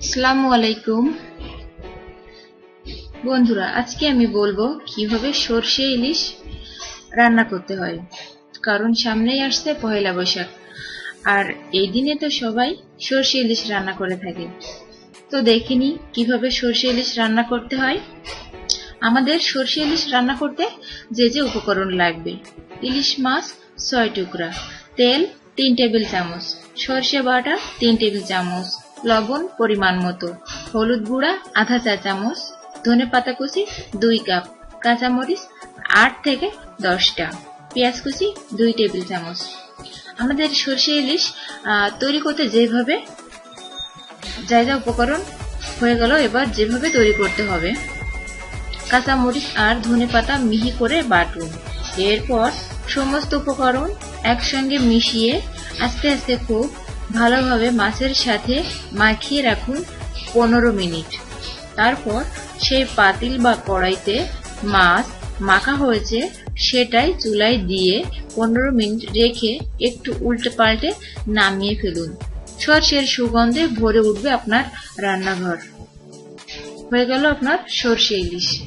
আসসালামু আলাইকুম। বন্ধুরা, আজকে আমি বলব কীভাবে সর্ষে ইলিশ রান্না করতে হয়। কারণ সামনেই আসছে পহেলা বৈশাখ। আর এই দিনে তো সবাই সর্ষে ইলিশ রান্না করে থাকে। তো দেখিনি কীভাবে সর্ষে ইলিশ রান্না করতে হয়। আমাদের সর্ষে ইলিশ রান্না করতে যে যে উপকরণ লাগবে। ইলিশ মাছ ছয় টুকরা, তেল তিন টেবিল চামচ, সর্ষে বাটা তিন টেবিল চামচ লবণ পরিমাণ মতো। হলুদ গুঁড়া, আধা চা চামচ, ধনে পাতা কুচি, দুই কাপ কাঁচামরিচ, আট থেকে দশটা। পেঁয়াজ কুচি, দুই টেবিল চামচ। আমাদের সর্ষে ইলিশ তৈরি করতে যেভাবে যা যা উপকরণ হয়ে গেল, এবার যেভাবে তৈরি করতে হবে। কাঁচামরিচ আর ধনে পাতা মিহি করে বাটুন। এরপর সমস্ত উপকরণ একসঙ্গে মিশিয়ে আস্তে আস্তে খুব ভালোভাবে মাছের সাথে মাখিয়ে রাখুন পনেরো মিনিট। তারপর সেই পাতিল বা কড়াইতে মাছ মাখা হয়েছে, সেটাই চুলায় দিয়ে পনেরো মিনিট রেখে একটু উল্টে পাল্টে নামিয়ে ফেলুন। সর্ষের সুগন্ধে ভরে উঠবে আপনার রান্নাঘর। হয়ে গেল আপনার সর্ষে ইলিশ।